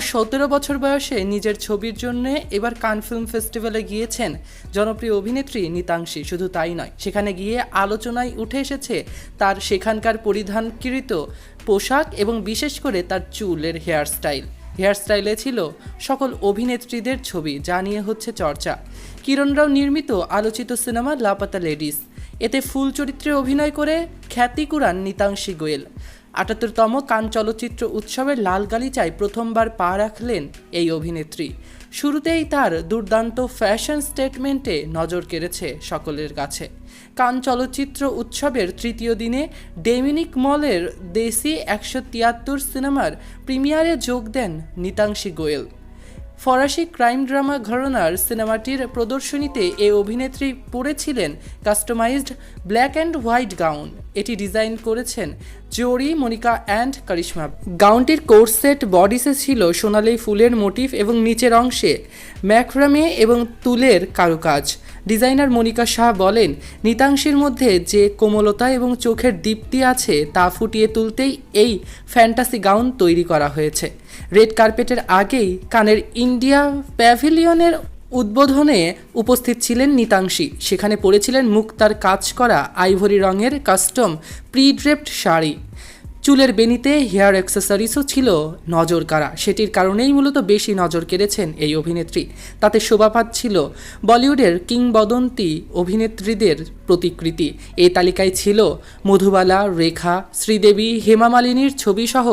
সতেরো বছর বয়সে নিজের ছবির জন্য এবার কান ফিল্ম ফেস্টিভ্যালে গিয়েছেন জনপ্রিয় অভিনেত্রী নিতাংশী। শুধু তাই নয়, সেখানে গিয়ে আলোচনায় উঠে এসেছে তার সেখানকার পরিধানকৃত পোশাক এবং বিশেষ করে তার চুলের হেয়ারস্টাইল। হেয়ারস্টাইলে ছিল সকল অভিনেত্রীদের ছবি, যা নিয়ে হচ্ছে চর্চা। কিরণ রাও নির্মিত আলোচিত সিনেমা লাপাতা লেডিস। এতে ফুল চরিত্রে অভিনয় করে খ্যাতি কুরান নিতাংশী গোয়েল। আটাত্তরতম কান চলচ্চিত্র উৎসবের লাল গালিচায় প্রথমবার পা রাখলেন এই অভিনেত্রী। শুরুতেই তার দুর্দান্ত ফ্যাশন স্টেটমেন্টে নজর কেড়েছে সকলের কাছে। কান চলচ্চিত্র উৎসবের তৃতীয় দিনে ডেমিনিক মলের দেশি একশো তিয়াত্তর সিনেমার প্রিমিয়ারে যোগ দেন নিতাংশী গোয়েল। ফরাসি ক্রাইম ড্রামা ঘরানার সিনেমাটির প্রদর্শনীতে এ অভিনেত্রী পরেছিলেন customized black and white gown. এটি ডিজাইন করেছেন জোরি, মনিকা অ্যান্ড কারিশমা। গাউনটির কোর্সেট বডিসে ছিল সোনালি ফুলের মোটিফ এবং নিচের অংশে ম্যাক্রামে এবং তুলের কারুকাজ। ডিজাইনার মনিকা শাহ বলেন, নিতাংশের মধ্যে যে কোমলতা এবং চোখের দীপ্তি আছে তা ফুটিয়ে তুলতেই এই ফ্যান্টাসি গাউন তৈরি করা হয়েছে। রেড কার্পেটের আগেই কানের ইন্ডিয়া প্যাভিলিয়নের উদ্বোধনে উপস্থিত ছিলেন নিতাংশী। সেখানে পরেছিলেন মুক্তার কাজ করা আইভরি রঙের কাস্টম প্রিড্রেপড শাড়ি। চুলের বেনিতে হেয়ার অ্যাক্সেসরিজও ছিল নজর কাড়া। সেটির কারণেই মূলত বেশি নজর কেড়েছেন এই অভিনেত্রী। তাতে শোভা পাচ্ছিল বলিউডের কিংবদন্তি অভিনেত্রীদের প্রতিকৃতি। এই তালিকায় ছিল মধুবালা, রেখা, শ্রীদেবী, হেমা মালিনীর ছবিসহ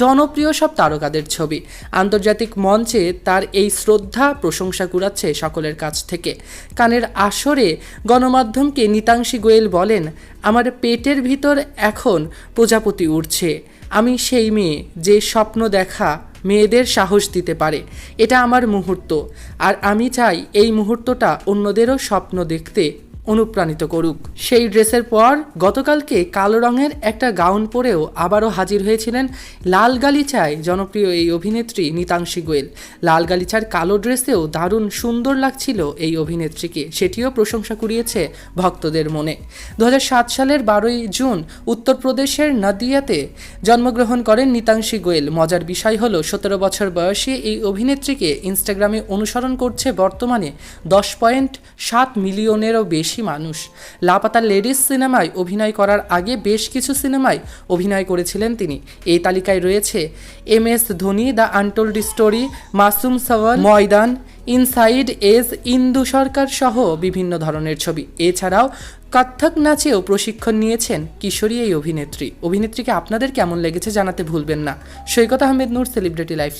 জনপ্রিয় সব তারকাদের ছবি। আন্তর্জাতিক মঞ্চে তার এই শ্রদ্ধা প্রশংসা কুড়াচ্ছে সকলের কাছ থেকে। কানের আসরে গণমাধ্যমকে নিতাংশী গোয়েল বলেন, আমার পেটের ভিতর এখন প্রজাপতি উঠছে আমি সেই মেয়ে যে স্বপ্ন দেখা মেয়েদের সাহস দিতে পারে। এটা আমার মুহূর্ত। আর আমি চাই এই মুহূর্তটা অন্যদেরও স্বপ্ন দেখতে অনুপ্রাণিত করুক। সেই ড্রেসের পর গতকালকে কালো রঙের একটা গাউন পরেও আবারও হাজির হয়েছিলেন লাল গালিচায় জনপ্রিয় এই অভিনেত্রী নিতাংশী গোয়েল। লাল গালিচার কালো ড্রেসেও দারুণ সুন্দর লাগছিল এই অভিনেত্রীকে, সেটিও প্রশংসা কুড়িয়েছে ভক্তদের মনে। দু হাজার সাত সালের বারোই জুন উত্তরপ্রদেশের নদিয়াতে জন্মগ্রহণ করেন নিতাংশী গোয়েল। মজার বিষয় হলো, সতেরো বছর বয়সী এই অভিনেত্রীকে ইনস্টাগ্রামে অনুসরণ করছে বর্তমানে দশ পয়েন্ট সাত মিলিয়নেরও বেশি মানুষ। লাপাতা লেডিস সিনেমায় অভিনয় করার আগে বেশ কিছু সিনেমায় অভিনয় করেছিলেন তিনি। এই তালিকায় রয়েছে M S Dhoni, the untold story, Masoom Sawaal, Maidaan, inside edge Indu Sarkar সহ বিভিন্ন ধরনের ছবি। এছাড়াও কত্থক নাচেও প্রশিক্ষণ নিয়েছেন কিশোরী এই অভিনেত্রী। অভিনেত্রীকে আপনাদের কেমন লেগেছে জানাতে ভুলবেন না। Saikat Ahmed Noor celebrity life